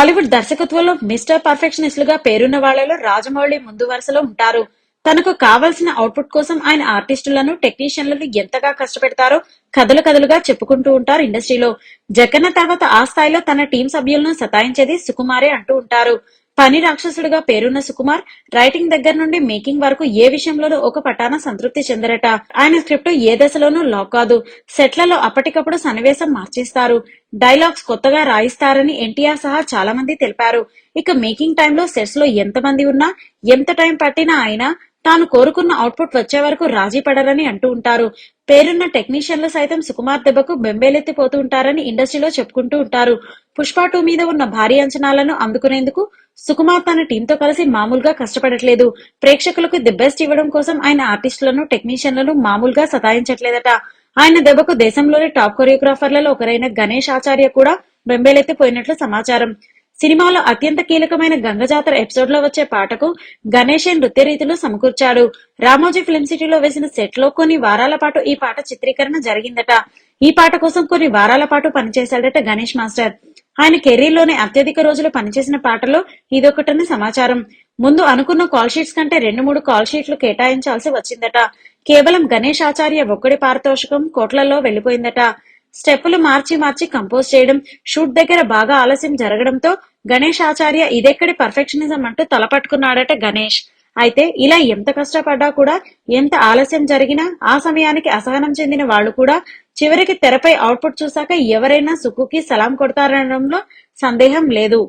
టాలీవుడ్ దర్శకత్వంలో మిస్టర్ పర్ఫెక్షనిస్ట్గా పేరున్న వాళ్ళలో రాజమౌళి ముందు వరుసలో ఉంటారు. తనకు కావలసిన అవుట్పుట్ కోసం ఆయన ఆర్టిస్టులను టెక్నీషియన్లను ఎంతగా కష్టపెడతారో కథలు కథలుగా చెప్పుకుంటూ ఉంటారు ఇండస్ట్రీలో. జగన్న తర్వాత ఆ స్థాయిలో తన టీం సభ్యులను సతాయించేది సుకుమారే అంటూ ఉంటారు. పని రాక్షసుడిగా పేరున్న సుకుమార్ రైటింగ్ దగ్గర నుండి మేకింగ్ వరకు ఏ విషయంలోనూ ఒక పటాన సంతృప్తి చెందరట. ఆయన స్క్రిప్ట్ ఏ దశలోనూ లాక్ కాదు. సెట్లలో అప్పటికప్పుడు సన్నివేశం మార్చేస్తారు. డైలాగ్స్ కొత్తగా రాయిస్తారని ఎన్టీఆర్ సహా చాలా మంది తెలిపారు. ఇక మేకింగ్ టైంలో సెట్స్లో ఎంత మంది ఉన్నా ఎంత టైం పట్టినా అయినా తాను కోరుకున్న అవుట్పుట్ వచ్చే వరకు రాజీ పడరని అంటూ ఉంటారు. పేరున్న టెక్నీషియన్లు సైతం సుకుమార్ దెబ్బకు బెంబేలెత్తిపోతూ ఉంటారని ఇండస్ట్రీలో చెప్పుకుంటూ ఉంటారు. పుష్ప టూ మీద ఉన్న భారీ అంచనాలను అందుకునేందుకు సుకుమార్ తన టీంతో కలిసి మామూలుగా కష్టపడట్లేదు. ప్రేక్షకులకు ది బెస్ట్ ఇవ్వడం కోసం ఆయన ఆర్టిస్టులను టెక్నీషియన్లను మామూలుగా సతాయించట్లేదట. ఆయన దెబ్బకు దేశంలోని టాప్ కొరియోగ్రాఫర్లలో ఒకరైన గణేష్ ఆచార్య కూడా బెంబేలెత్తిపోయినట్లు సమాచారం. సినిమాలో అత్యంత కీలకమైన గంగజాతర ఎపిసోడ్లో వచ్చే పాటకు గణేషే నృత్య రీతిలో సమకూర్చాడు. రామోజీ ఫిల్మ్ సిటీలో వేసిన సెట్లో కొన్ని వారాల పాటు ఈ పాట చిత్రీకరణ జరిగిందట. ఈ పాట కోసం కొన్ని వారాల పాటు పనిచేశాడట గణేష్ మాస్టర్. ఆయన కెరీర్లోనే అత్యధిక రోజులు పనిచేసిన పాటలో ఇదొకటని సమాచారం. ముందు అనుకున్న కాల్ షీట్స్ కంటే రెండు మూడు కాల్ షీట్లు కేటాయించాల్సి వచ్చిందట. కేవలం గణేష్ ఆచార్య ఒక్కడి పారితోషికం కోట్లలో వెళ్ళిపోయిందట స్టెప్పులు మార్చి మార్చి కంపోజ్ చేయడం షూట్ దగ్గర బాగా ఆలస్యం జరగడంతో గణేష్ ఆచార్య ఇదెక్కడి పర్ఫెక్షనిజం అంటూ తలపట్టుకున్నాడట గణేష్. అయితే ఇలా ఎంత కష్టపడ్డా కూడా ఎంత ఆలస్యం జరిగినా ఆ సమయానికి అసహనం చెందిన వాళ్ళు కూడా చివరికి తెరపై అవుట్పుట్ చూశాక ఎవరైనా సుక్కుకి సలాం కొడతారనడంలో సందేహం లేదు.